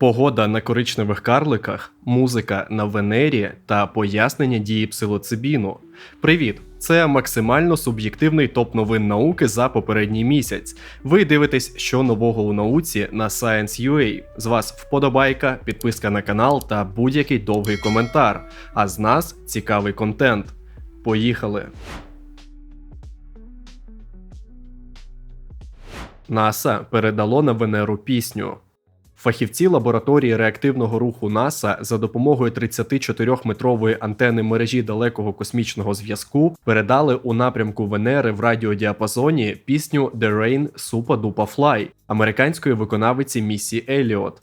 Погода на коричневих карликах, музика на Венері та пояснення дії псилоцибіну. Привіт! Це максимально суб'єктивний топ новин науки за попередній місяць. Ви дивитесь, що нового у науці на Science.ua. З вас вподобайка, підписка на канал та будь-який довгий коментар. А з нас цікавий контент. Поїхали! НАСА передало на Венеру пісню. Фахівці лабораторії реактивного руху НАСА за допомогою 34-метрової антени мережі далекого космічного зв'язку передали у напрямку Венери в радіодіапазоні пісню The Rain Super Duper Fly американської виконавиці Місі Еліот.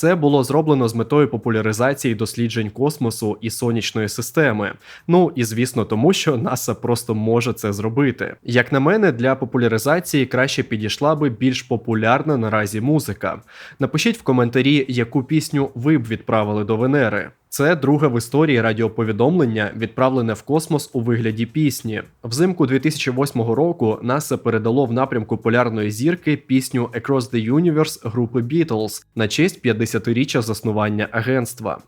Це було зроблено з метою популяризації досліджень космосу і сонячної системи. Ну і звісно, тому що НАСА просто може це зробити. Як на мене, для популяризації краще підійшла би більш популярна наразі музика. Напишіть в коментарі, яку пісню ви б відправили до Венери. Це друге в історії радіоповідомлення, відправлене в космос у вигляді пісні. Взимку 2008 року НАСА передало в напрямку полярної зірки пісню Across the Universe групи Beatles на честь 50-річчя заснування агентства.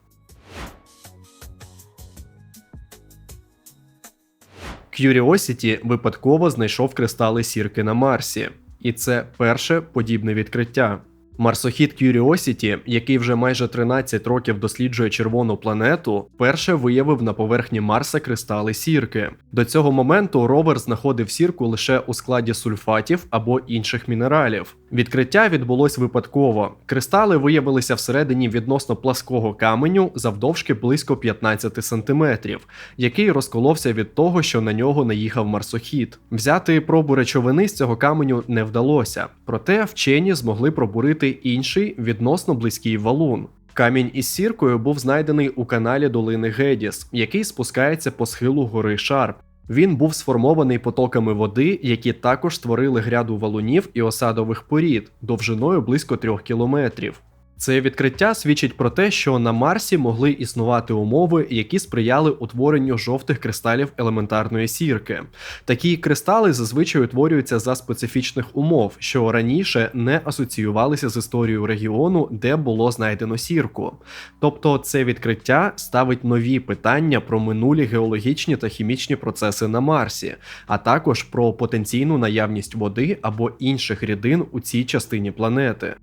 Curiosity випадково знайшов кристали сірки на Марсі, і це перше подібне відкриття. Марсохід Curiosity, який вже майже 13 років досліджує червону планету, вперше виявив на поверхні Марса кристали сірки. До цього моменту ровер знаходив сірку лише у складі сульфатів або інших мінералів. Відкриття відбулось випадково. Кристали виявилися всередині відносно плаского каменю завдовжки близько 15 сантиметрів, який розколовся від того, що на нього наїхав марсохід. Взяти пробу речовини з цього каменю не вдалося, проте вчені змогли пробурити інший відносно близький валун. Камінь із сіркою був знайдений у каналі долини Гедіс, який спускається по схилу гори Шарп. Він був сформований потоками води, які також створили гряду валунів і осадових порід довжиною близько трьох кілометрів. Це відкриття свідчить про те, що на Марсі могли існувати умови, які сприяли утворенню жовтих кристалів елементарної сірки. Такі кристали зазвичай утворюються за специфічних умов, що раніше не асоціювалися з історією регіону, де було знайдено сірку. Тобто, це відкриття ставить нові питання про минулі геологічні та хімічні процеси на Марсі, а також про потенційну наявність води або інших рідин у цій частині планети.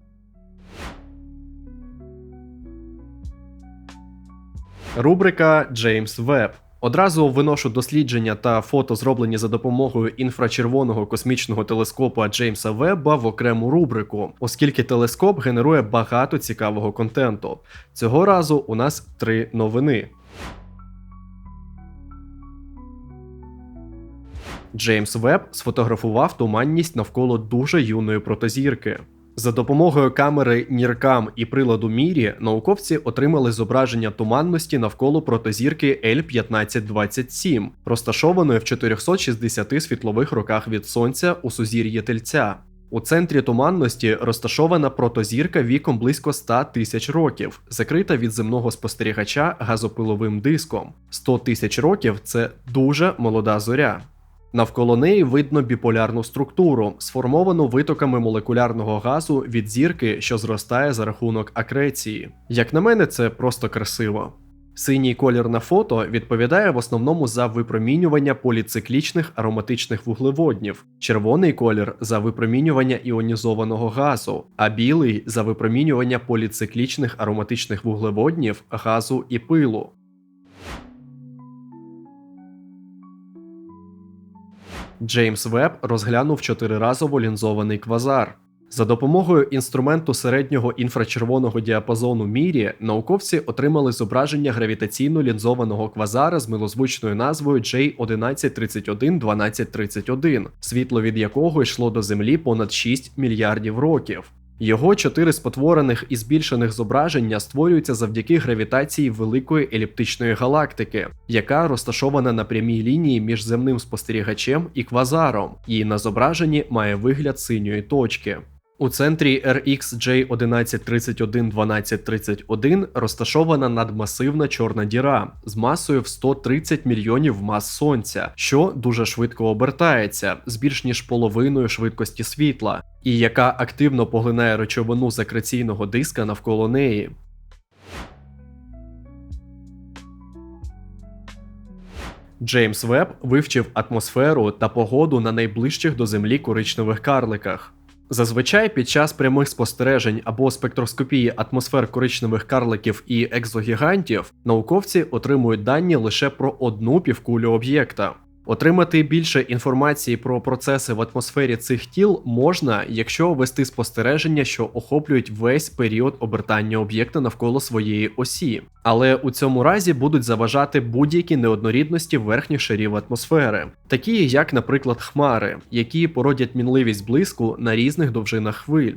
Рубрика Джеймс Веб. Одразу виношу дослідження та фото, зроблені за допомогою інфрачервоного космічного телескопа Джеймса Вебба в окрему рубрику, оскільки телескоп генерує багато цікавого контенту. Цього разу у нас три новини. Джеймс Веб сфотографував туманність навколо дуже юної протозірки. За допомогою камери NIRCam і приладу Мірі науковці отримали зображення туманності навколо протозірки L1527, розташованої в 460 світлових роках від сонця у сузір'ї Тельця. У центрі туманності розташована протозірка віком близько 100 тисяч років, закрита від земного спостерігача газопиловим диском. 100 тисяч років це дуже молода зоря. Навколо неї видно біполярну структуру, сформовану витоками молекулярного газу від зірки, що зростає за рахунок акреції. Як на мене, це просто красиво. Синій колір на фото відповідає в основному за випромінювання поліциклічних ароматичних вуглеводнів, червоний колір за випромінювання іонізованого газу, а білий за випромінювання поліциклічних ароматичних вуглеводнів, газу і пилу. Джеймс Веб розглянув чотириразово лінзований квазар. За допомогою інструменту середнього інфрачервоного діапазону Мірі науковці отримали зображення гравітаційно лінзованого квазара з милозвучною назвою J1131-1231, світло від якого йшло до Землі понад 6 мільярдів років. Його чотири спотворених і збільшених зображення створюються завдяки гравітації великої еліптичної галактики, яка розташована на прямій лінії між земним спостерігачем і квазаром, і на зображенні має вигляд синьої точки. У центрі RxJ11311231 розташована надмасивна чорна діра з масою в 130 мільйонів мас сонця, що дуже швидко обертається з більш ніж половиною швидкості світла, і яка активно поглинає речовину з акреційного диска навколо неї. Джеймс Веб вивчив атмосферу та погоду на найближчих до Землі коричневих карликах. Зазвичай під час прямих спостережень або спектроскопії атмосфер коричневих карликів і екзогігантів науковці отримують дані лише про одну півкулю об'єкта. Отримати більше інформації про процеси в атмосфері цих тіл можна, якщо вести спостереження, що охоплюють весь період обертання об'єкта навколо своєї осі. Але у цьому разі будуть заважати будь-які неоднорідності верхніх шарів атмосфери, такі як, наприклад, хмари, які породять мінливість блиску на різних довжинах хвиль.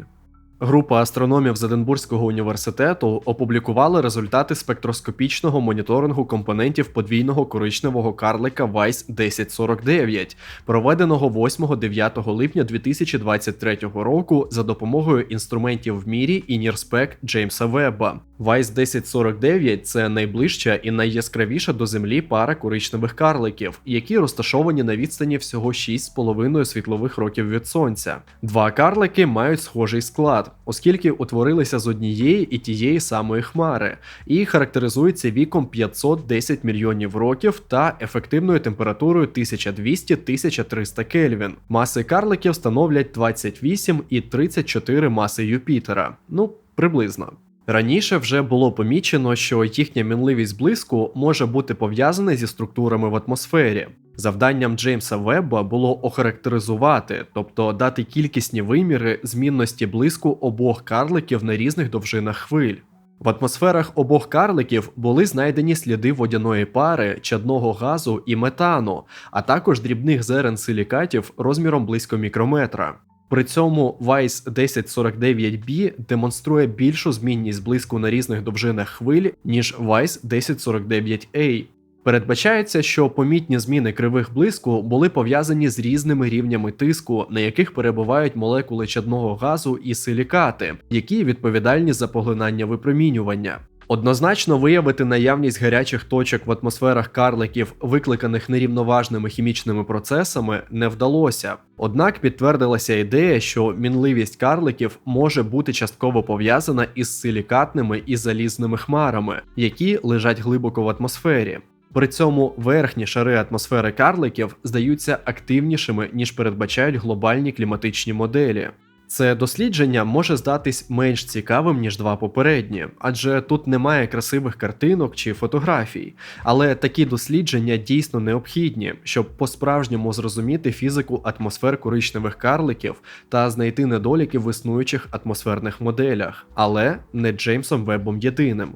Група астрономів з Единбурзького університету опублікували результати спектроскопічного моніторингу компонентів подвійного коричневого карлика Weiss 1049, проведеного 8-9 липня 2023 року за допомогою інструментів в мірі і нірспек Джеймса Вебба. Weiss 1049 – це найближча і найяскравіша до Землі пара коричневих карликів, які розташовані на відстані всього 6,5 світлових років від сонця. Два карлики мають схожий склад оскільки утворилися з однієї і тієї самої хмари, і характеризуються віком 510 мільйонів років та ефективною температурою 1200-1300 Кельвін. Маси карликів становлять 28 і 34 маси Юпітера. Ну, приблизно. Раніше вже було помічено, що їхня мінливість блиску може бути пов'язана зі структурами в атмосфері. Завданням Джеймса Вебба було охарактеризувати, тобто дати кількісні виміри змінності блиску обох карликів на різних довжинах хвиль. В атмосферах обох карликів були знайдені сліди водяної пари, чадного газу і метану, а також дрібних зерен силікатів розміром близько мікрометра. При цьому Weiss 1049b демонструє більшу змінність блиску на різних довжинах хвиль, ніж Weiss 1049a. Передбачається, що помітні зміни кривих блиску були пов'язані з різними рівнями тиску, на яких перебувають молекули чадного газу і силікати, які відповідальні за поглинання випромінювання. Однозначно виявити наявність гарячих точок в атмосферах карликів, викликаних нерівноважними хімічними процесами, не вдалося. Однак підтвердилася ідея, що мінливість карликів може бути частково пов'язана із силікатними і залізними хмарами, які лежать глибоко в атмосфері. При цьому верхні шари атмосфери карликів здаються активнішими, ніж передбачають глобальні кліматичні моделі. Це дослідження може здатись менш цікавим, ніж два попередні, адже тут немає красивих картинок чи фотографій. Але такі дослідження дійсно необхідні, щоб по-справжньому зрозуміти фізику атмосфер коричневих карликів та знайти недоліки в існуючих атмосферних моделях, але не Джеймсом Вебом єдиним.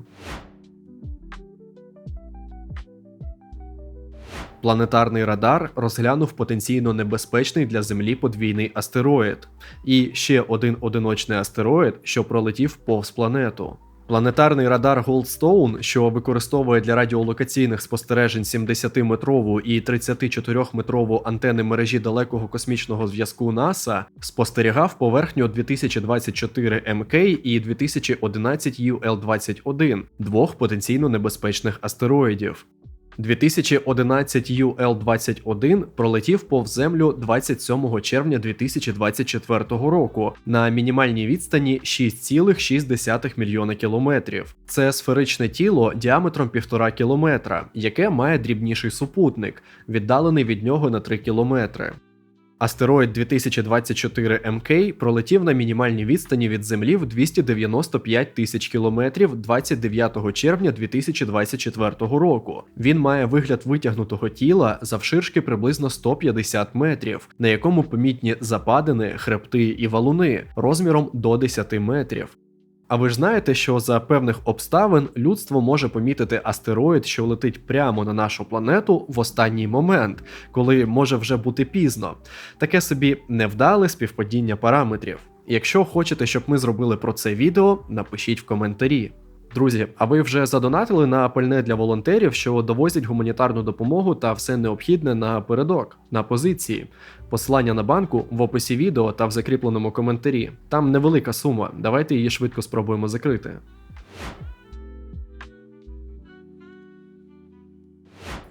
Планетарний радар розглянув потенційно небезпечний для Землі подвійний астероїд, і ще один одиночний астероїд, що пролетів повз планету. Планетарний радар Goldstone, що використовує для радіолокаційних спостережень 70-метрову і 34-метрову антени мережі далекого космічного зв'язку НАСА, спостерігав поверхню 2024 МК і 2011 UL-21 двох потенційно небезпечних астероїдів. 2011 UL-21 пролетів повз землю 27 червня 2024 року на мінімальній відстані 6,6 мільйона кілометрів. Це сферичне тіло діаметром 1,5 кілометра, яке має дрібніший супутник, віддалений від нього на 3 кілометри. Астероїд 2024 МК пролетів на мінімальній відстані від Землі в 295 тисяч кілометрів 29 червня 2024 року. Він має вигляд витягнутого тіла завширшки приблизно 150 метрів, на якому помітні западини, хребти і валуни розміром до 10 метрів. А ви ж знаєте, що за певних обставин людство може помітити астероїд, що летить прямо на нашу планету в останній момент, коли може вже бути пізно. Таке собі невдале співпадіння параметрів. Якщо хочете, щоб ми зробили про це відео, напишіть в коментарі. Друзі, а ви вже задонатили на пальне для волонтерів, що довозять гуманітарну допомогу та все необхідне на передок, на позиції. Посилання на банку в описі відео та в закріпленому коментарі. Там невелика сума. Давайте її швидко спробуємо закрити.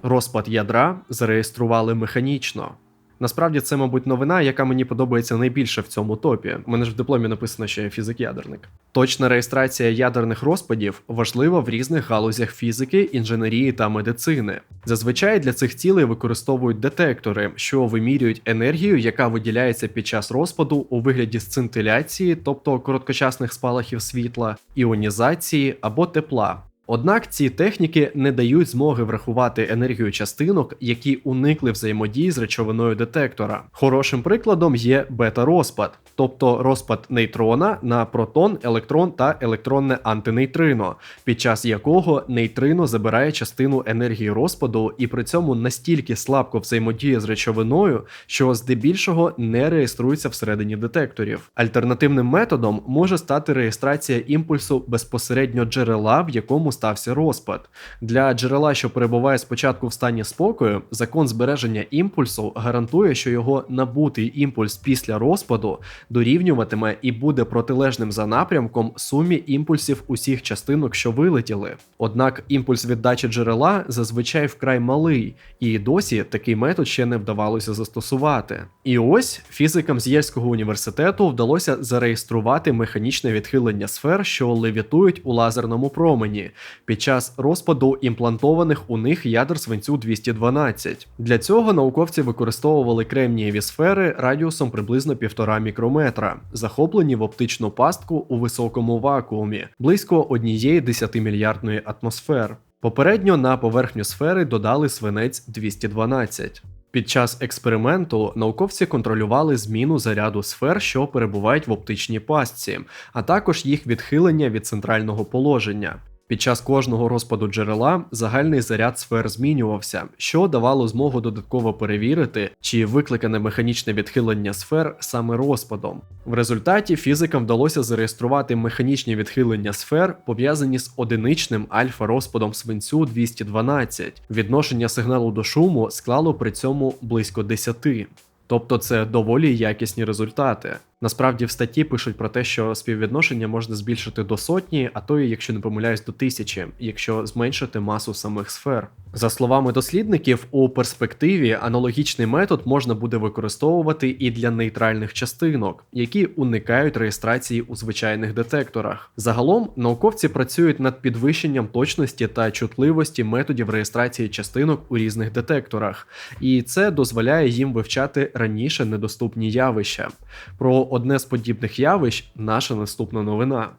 Розпад ядра зареєстрували механічно. Насправді це, мабуть, новина, яка мені подобається найбільше в цьому топі. У мене ж в дипломі написано, що я фізик-ядерник. Точна реєстрація ядерних розпадів важлива в різних галузях фізики, інженерії та медицини. Зазвичай для цих цілей використовують детектори, що вимірюють енергію, яка виділяється під час розпаду у вигляді сцинтиляції, тобто короткочасних спалахів світла, іонізації або тепла. Однак ці техніки не дають змоги врахувати енергію частинок, які уникли взаємодії з речовиною детектора. Хорошим прикладом є бета-розпад, тобто розпад нейтрона на протон, електрон та електронне антинейтрино, під час якого нейтрино забирає частину енергії розпаду і при цьому настільки слабко взаємодіє з речовиною, що здебільшого не реєструється всередині детекторів. Альтернативним методом може стати реєстрація імпульсу безпосередньо джерела, в якому стався розпад. Для джерела, що перебуває спочатку в стані спокою, закон збереження імпульсу гарантує, що його набутий імпульс після розпаду дорівнюватиме і буде протилежним за напрямком сумі імпульсів усіх частинок, що вилетіли. Однак імпульс віддачі джерела зазвичай вкрай малий, і досі такий метод ще не вдавалося застосувати. І ось фізикам з Єльського університету вдалося зареєструвати механічне відхилення сфер, що левітують у лазерному промені під час розпаду імплантованих у них ядер свинцю 212. Для цього науковці використовували кремнієві сфери радіусом приблизно 1,5 мікрометра, захоплені в оптичну пастку у високому вакуумі, близько однієї 10 мільярдної атмосфер. Попередньо на поверхню сфери додали свинець 212. Під час експерименту науковці контролювали зміну заряду сфер, що перебувають в оптичній пастці, а також їх відхилення від центрального положення. Під час кожного розпаду джерела загальний заряд сфер змінювався, що давало змогу додатково перевірити, чи викликане механічне відхилення сфер саме розпадом. В результаті фізикам вдалося зареєструвати механічні відхилення сфер, пов'язані з одиничним альфа-розпадом свинцю 212. Відношення сигналу до шуму склало при цьому близько 10. Тобто це доволі якісні результати. Насправді в статті пишуть про те, що співвідношення можна збільшити до сотні, а то і, якщо не помиляюсь, до тисячі, якщо зменшити масу самих сфер. За словами дослідників, у перспективі аналогічний метод можна буде використовувати і для нейтральних частинок, які уникають реєстрації у звичайних детекторах. Загалом науковці працюють над підвищенням точності та чутливості методів реєстрації частинок у різних детекторах, і це дозволяє їм вивчати раніше недоступні явища. Про одне з подібних явищ наша наступна новина.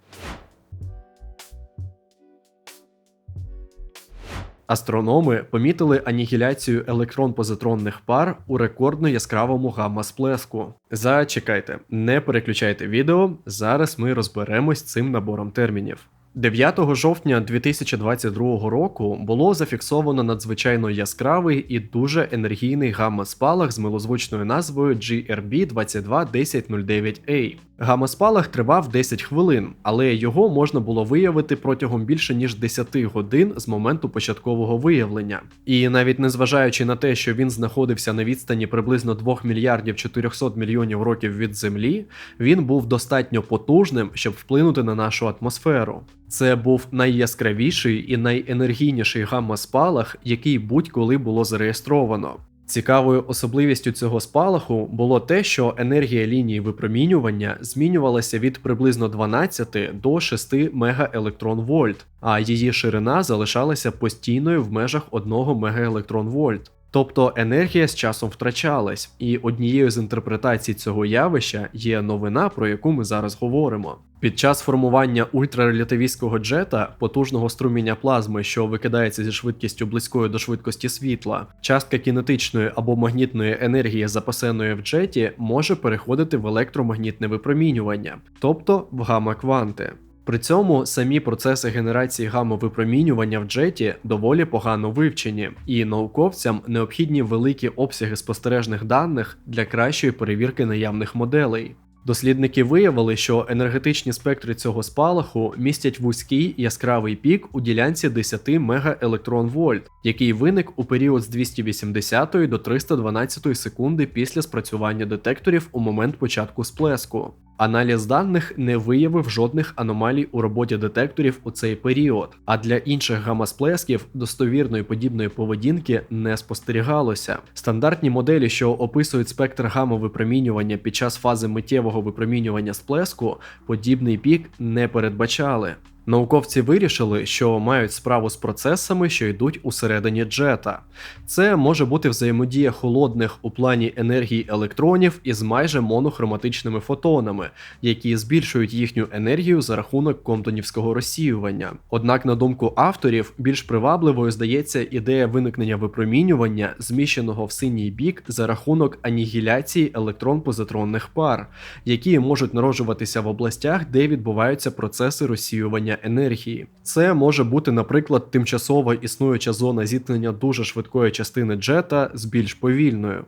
Астрономи помітили анігіляцію електрон-позитронних пар у рекордно яскравому гамма-сплеску. Зачекайте, не переключайте відео. Зараз ми розберемось з цим набором термінів. 9 жовтня 2022 року було зафіксовано надзвичайно яскравий і дуже енергійний гамма-спалах з милозвучною назвою GRB 221009A. Гамма-спалах тривав 10 хвилин, але його можна було виявити протягом більше ніж 10 годин з моменту початкового виявлення. І навіть незважаючи на те, що він знаходився на відстані приблизно 2 мільярдів 400 мільйонів років від Землі, він був достатньо потужним, щоб вплинути на нашу атмосферу. Це був найяскравіший і найенергійніший гамма-спалах, який будь-коли було зареєстровано. Цікавою особливістю цього спалаху було те, що енергія лінії випромінювання змінювалася від приблизно 12 до 6 мегаелектронвольт, а її ширина залишалася постійною в межах 1 мегаелектронвольт. Тобто енергія з часом втрачалась, і однією з інтерпретацій цього явища є новина, про яку ми зараз говоримо. Під час формування ультрарелятивістського джета, потужного струміння плазми, що викидається зі швидкістю близькою до швидкості світла, частка кінетичної або магнітної енергії, запасеної в джеті, може переходити в електромагнітне випромінювання, тобто в гамма-кванти. При цьому самі процеси генерації гамма-випромінювання в джеті доволі погано вивчені, і науковцям необхідні великі обсяги спостережних даних для кращої перевірки наявних моделей. Дослідники виявили, що енергетичні спектри цього спалаху містять вузький яскравий пік у ділянці 10 мегаелектронвольт, який виник у період з 280 до 312 секунди після спрацювання детекторів у момент початку сплеску. Аналіз даних не виявив жодних аномалій у роботі детекторів у цей період, а для інших гамасплесків достовірної подібної поведінки не спостерігалося. Стандартні моделі, що описують спектр гамовипромінювання під час фази миттєвого випромінювання сплеску, подібний пік не передбачали. Науковці вирішили, що мають справу з процесами, що йдуть усередині джета. Це може бути взаємодія холодних у плані енергії електронів із майже монохроматичними фотонами, які збільшують їхню енергію за рахунок комптонівського розсіювання. Однак, на думку авторів, більш привабливою здається ідея виникнення випромінювання, зміщеного в синій бік за рахунок анігіляції електрон-позитронних пар, які можуть народжуватися в областях, де відбуваються процеси розсіювання енергії. Це може бути, наприклад, тимчасово існуюча зона зіткнення дуже швидкої частини джета з більш повільною.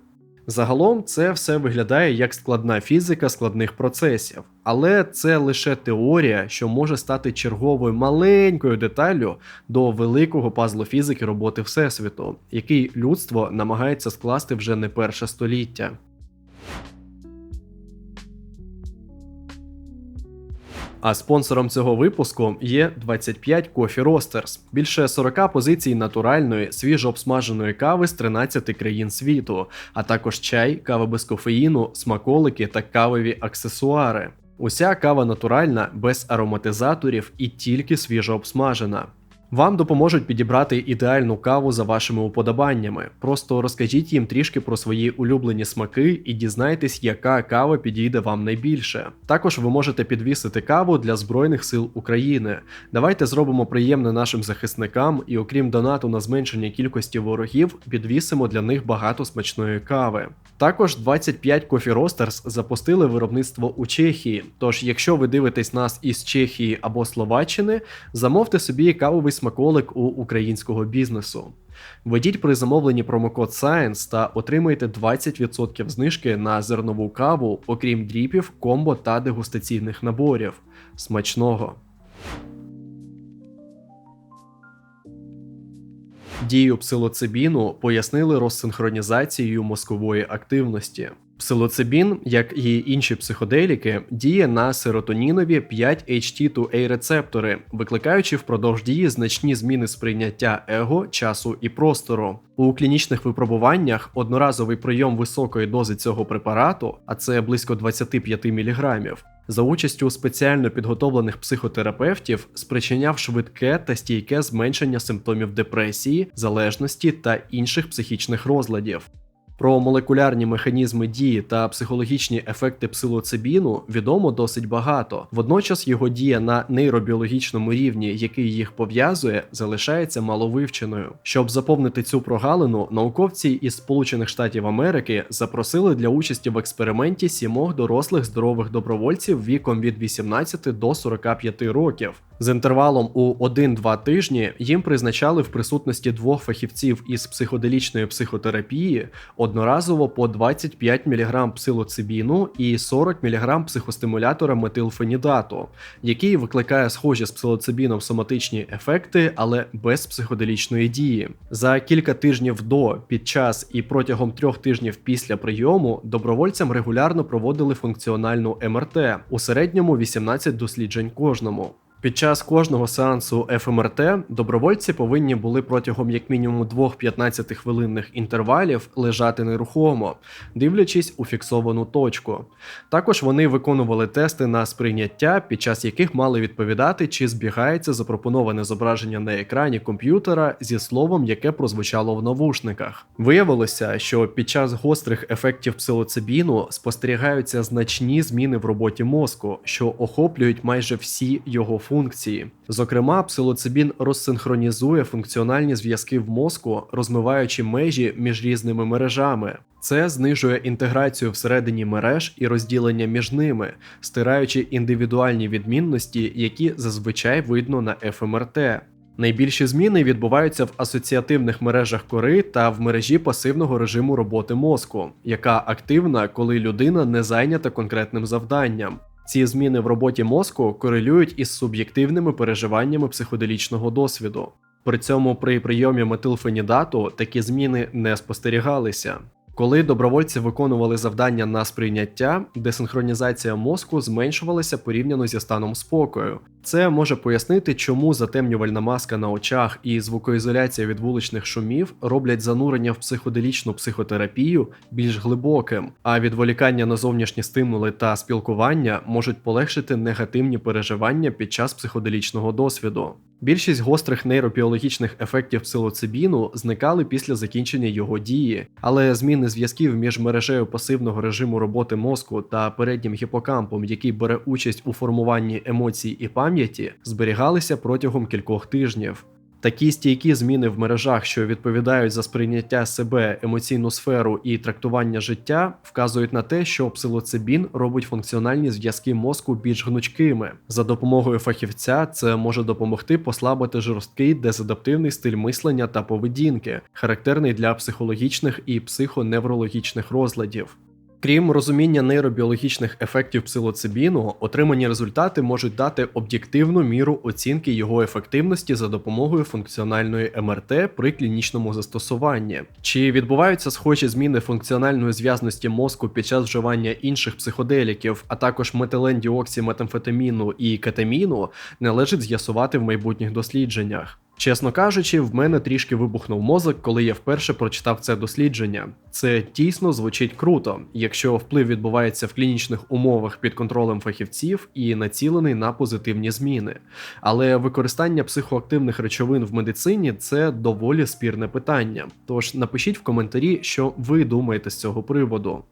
Загалом це все виглядає як складна фізика складних процесів, але це лише теорія, що може стати черговою маленькою деталлю до великого пазлу фізики роботи Всесвіту, який людство намагається скласти вже не перше століття. А спонсором цього випуску є 25 Coffee Roasters, більше 40 позицій натуральної, свіжо обсмаженої кави з 13 країн світу, а також чай, кава без кофеїну, смаколики та кавові аксесуари. Уся кава натуральна, без ароматизаторів і тільки свіжо обсмажена. Вам допоможуть підібрати ідеальну каву за вашими уподобаннями. Просто розкажіть їм трішки про свої улюблені смаки і дізнайтесь, яка кава підійде вам найбільше. Також ви можете підвісити каву для Збройних сил України. Давайте зробимо приємне нашим захисникам і, окрім донату на зменшення кількості ворогів, підвісимо для них багато смачної кави. Також 25 Coffee Roasters запустили виробництво у Чехії. Тож, якщо ви дивитесь нас із Чехії або Словаччини, замовте собі кавовий смаколик у українського бізнесу. Введіть при замовленні промокод SCIENCE та отримайте 20% знижки на зернову каву, окрім дріпів, комбо та дегустаційних наборів. Смачного! Дію псилоцибіну пояснили розсинхронізацією мозкової активності. Псилоцибін, як і інші психоделіки, діє на серотонінові 5-HT2A рецептори, викликаючи впродовж дії значні зміни сприйняття его, часу і простору. У клінічних випробуваннях одноразовий прийом високої дози цього препарату, а це близько 25 мг, за участю спеціально підготовлених психотерапевтів спричиняв швидке та стійке зменшення симптомів депресії, залежності та інших психічних розладів. Про молекулярні механізми дії та психологічні ефекти псилоцибіну відомо досить багато. Водночас його дія на нейробіологічному рівні, який їх пов'язує, залишається маловивченою. Щоб заповнити цю прогалину, науковці із Сполучених Штатів Америки запросили для участі в експерименті сімох дорослих здорових добровольців віком від 18 до 45 років. З інтервалом у 1-2 тижні їм призначали в присутності двох фахівців із психоделічної психотерапії одноразово по 25 мг псилоцибіну і 40 мг психостимулятора метилфенідату, який викликає схожі з псилоцибіном соматичні ефекти, але без психоделічної дії. За кілька тижнів до, під час і протягом трьох тижнів після прийому добровольцям регулярно проводили функціональну МРТ у середньому 18 досліджень кожному. Під час кожного сеансу ФМРТ добровольці повинні були протягом як мінімум двох 15-хвилинних інтервалів лежати нерухомо, дивлячись у фіксовану точку. Також вони виконували тести на сприйняття, під час яких мали відповідати, чи збігається запропоноване зображення на екрані комп'ютера зі словом, яке прозвучало в навушниках. Виявилося, що під час гострих ефектів псилоцибіну спостерігаються значні зміни в роботі мозку, що охоплюють майже всі його функції. Зокрема, псилоцибін розсинхронізує функціональні зв'язки в мозку, розмиваючи межі між різними мережами. Це знижує інтеграцію всередині мереж і розділення між ними, стираючи індивідуальні відмінності, які зазвичай видно на ФМРТ. Найбільші зміни відбуваються в асоціативних мережах кори та в мережі пасивного режиму роботи мозку, яка активна, коли людина не зайнята конкретним завданням. Ці зміни в роботі мозку корелюють із суб'єктивними переживаннями психоделічного досвіду. При цьому при прийомі метилфенідату такі зміни не спостерігалися. Коли добровольці виконували завдання на сприйняття, десинхронізація мозку зменшувалася порівняно зі станом спокою. Це може пояснити, чому затемнювальна маска на очах і звукоізоляція від вуличних шумів роблять занурення в психоделічну психотерапію більш глибоким, а відволікання на зовнішні стимули та спілкування можуть полегшити негативні переживання під час психоделічного досвіду. Більшість гострих нейробіологічних ефектів псилоцибіну зникали після закінчення його дії, але зміни зв'язків між мережею пасивного режиму роботи мозку та переднім гіпокампом, який бере участь у формуванні емоцій і пам'яті, зберігалися протягом кількох тижнів. Такі стійкі зміни в мережах, що відповідають за сприйняття себе, емоційну сферу і трактування життя, вказують на те, що псилоцибін робить функціональні зв'язки мозку більш гнучкими. За допомогою фахівця це може допомогти послабити жорсткий дезадаптивний стиль мислення та поведінки, характерний для психологічних і психоневрологічних розладів. Крім розуміння нейробіологічних ефектів псилоцибіну, отримані результати можуть дати об'єктивну міру оцінки його ефективності за допомогою функціональної МРТ при клінічному застосуванні. Чи відбуваються схожі зміни функціональної зв'язності мозку під час вживання інших психоделіків, а також метилендіоксі метамфетаміну і кетаміну, належить з'ясувати в майбутніх дослідженнях. Чесно кажучи, в мене трішки вибухнув мозок, коли я вперше прочитав це дослідження. Це дійсно звучить круто, якщо вплив відбувається в клінічних умовах під контролем фахівців і націлений на позитивні зміни. Але використання психоактивних речовин в медицині це доволі спірне питання. Тож напишіть в коментарі, що ви думаєте з цього приводу.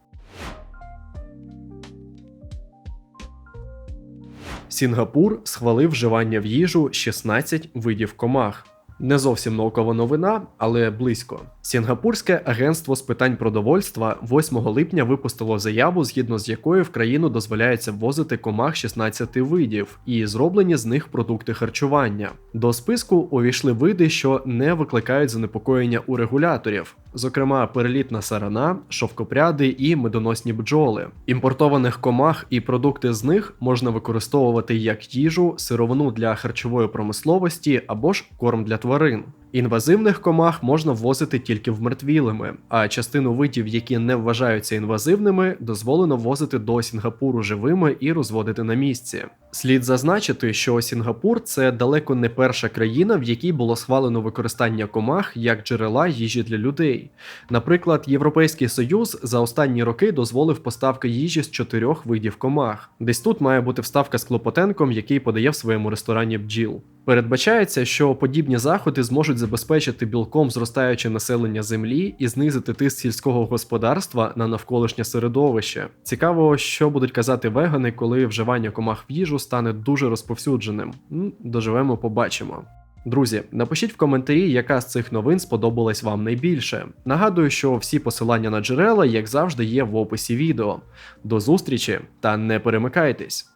Сінгапур схвалив вживання в їжу 16 видів комах. Не зовсім наукова новина, але близько. Сінгапурське агентство з питань продовольства 8 липня випустило заяву, згідно з якою в країну дозволяється ввозити комах 16 видів, і зроблені з них продукти харчування. До списку увійшли види, що не викликають занепокоєння у регуляторів, зокрема перелітна сарана, шовкопряди і медоносні бджоли. Імпортованих комах і продукти з них можна використовувати як їжу, сировину для харчової промисловості або ж корм для тварин тварин. Інвазивних комах можна ввозити тільки вмертвілими, а частину видів, які не вважаються інвазивними, дозволено ввозити до Сінгапуру живими і розводити на місці. Слід зазначити, що Сінгапур це далеко не перша країна, в якій було схвалено використання комах як джерела їжі для людей. Наприклад, Європейський Союз за останні роки дозволив поставки їжі з чотирьох видів комах. Десь тут має бути вставка з Клопотенком, який подає в своєму ресторані бджіл. Передбачається, що подібні заходи зможуть забезпечити білком зростаюче населення землі і знизити тиск сільського господарства на навколишнє середовище. Цікаво, що будуть казати вегани, коли вживання комах в їжу стане дуже розповсюдженим. Доживемо, побачимо. Друзі, напишіть в коментарі, яка з цих новин сподобалась вам найбільше. Нагадую, що всі посилання на джерела, як завжди, є в описі відео. До зустрічі та не перемикайтесь!